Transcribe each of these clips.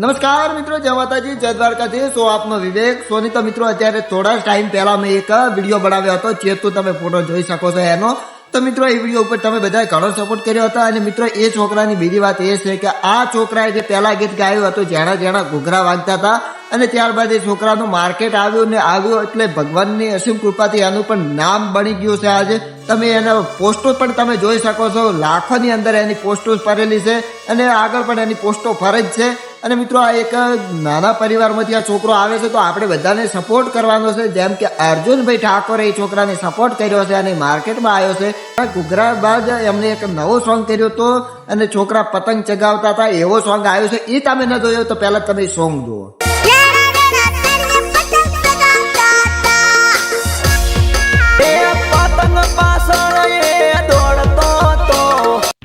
નમસ્કાર મિત્રો, જય માતાજી, જય દ્વારકાથી સો આપનો વિવેક. સોની તો મિત્રો, અત્યારે થોડા જ ટાઈમ પહેલા મેં એક વીડિયો બનાવ્યો હતો. જે તો તમે ફોટો જોઈ શકો છો એનો. તો મિત્રો, એ વીડિયો ઉપર તમે બધાએ ઘણો સપોર્ટ કર્યો હતો. અને મિત્રો, એ છોકરાની બીજી વાત એ છે કે આ છોકરાએ જે પહેલા ગીત ગાયું હતું જેણા જેણા ઘૂઘરા વાગતા હતા, અને ત્યારબાદ એ છોકરાનું માર્કેટ આવ્યું ને આવ્યું એટલે ભગવાનની અસીમ કૃપાથી એનું પણ નામ બની ગયું છે આજે. તમે એના પોસ્ટો પણ તમે જોઈ શકો છો. લાખોની અંદર એની પોસ્ટો ફરેલી છે અને આગળ પણ એની પોસ્ટો ફરે જ છે. અને મિત્રો આ એક નાના પરિવારમાંથી આ છોકરો આવે છે, તો આપણે બધાને સપોર્ટ કરવાનો છે. જેમ કે અર્જુનભાઈ ઠાકોરે એ છોકરાને સપોર્ટ કર્યો છે અને માર્કેટમાં આવ્યો છે. ઘૂઘરા બાદ એમને એક નવો સોંગ કર્યો હતો અને છોકરા પતંગ ચગાવતા હતા, એવો સોંગ આવ્યો છે. એ તમે ન જોયો તો પહેલાં તમે સોંગ જુઓ.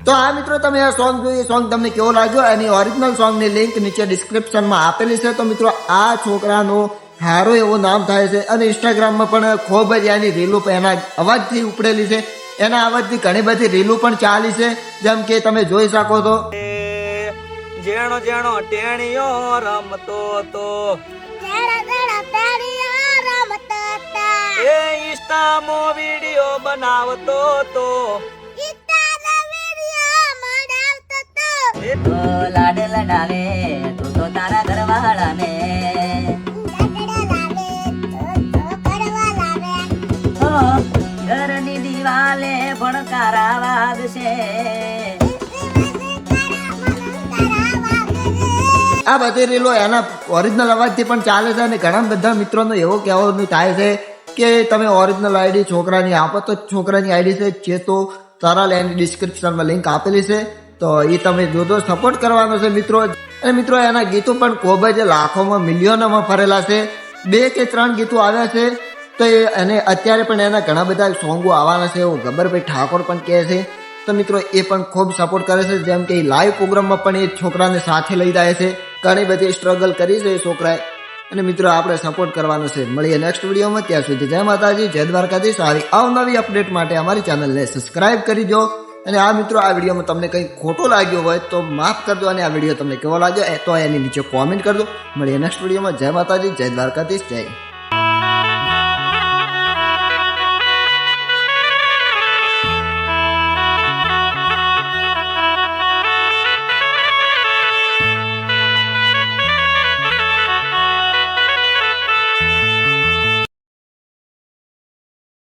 તો આ મિત્રો તમે આ સોંગ જોયું એ સોંગ તમને કેવો લાગ્યો? એની ઓરિજિનલ સોંગની લિંક નીચે ડિસ્ક્રિપ્શનમાં આપેલી છે. તો મિત્રો આ છોકરાનો સારો એવું નામ થાય છે અને ઇન્સ્ટાગ્રામમાં પણ ખૂબ જ એની રીલો પણ એના અવાજથી ઉપડેલી છે. એના અવાજથી ઘણી બધી રીલો પણ ચાલી છે. જેમ કે તમે જોઈ શકો છો. એ જેણો જેણો ટેણીઓ રમતો તો. એ ઇન્સ્ટામાં વીડિયો બનાવતો તો. લાડ લડાવે, તું તારા ઘરવાળાને. ઘરની આ બધી રીલો એના ઓરિજિનલ અવાજથી પણ ચાલે છે અને ઘણા બધા મિત્રોનો એવો કહેવાનું થાય છે કે તમે ઓરિજિનલ આઈડી છોકરાની આપો તો છોકરાની આઈડી છે જે તો તારા એની ડિસ્ક્રિપ્શનમાં લિંક આપેલી છે. તો એ તમે જોજો સપોર્ટ કરવાનો છે મિત્રો. અને મિત્રો, એના ગીતો પણ ખૂબ જ લાખોમાં, મિલિયનોમાં ફરેલા છે. બે કે ત્રણ ગીતો આવ્યા છે. તો એ, અને અત્યારે પણ એના ઘણા બધા સોંગો આવવાના છે. એવું ગબ્બરભાઈ ઠાકોર પણ કહે છે. તો મિત્રો, એ પણ ખૂબ સપોર્ટ કરે છે. જેમ કે લાઈવ પ્રોગ્રામમાં પણ એ છોકરાને સાથે લઈ જાય છે. ઘણી બધી સ્ટ્રગલ કરી છે એ છોકરાએ. અને મિત્રો, આપણે સપોર્ટ કરવાનો છે. મળીએ નેક્સ્ટ વિડીયોમાં. ત્યાં સુધી જય માતાજી, જય દ્વારકાધીશ. આવી અવનવી અપડેટ માટે અમારી ચેનલને સબસ્ક્રાઇબ કરી દો. અને આ મિત્રો, આ વિડીયોમાં તમને કંઈ ખોટો લાગ્યો હોય તો માફ કરજો અને આ વીડિયો તમને કેવો લાગ્યો એ તો એની નીચે કોમેન્ટ કરજો મળીએ નેક્સ્ટ વિડીયોમાં. જય માતાજી, જય દ્વારકાધીશ, જય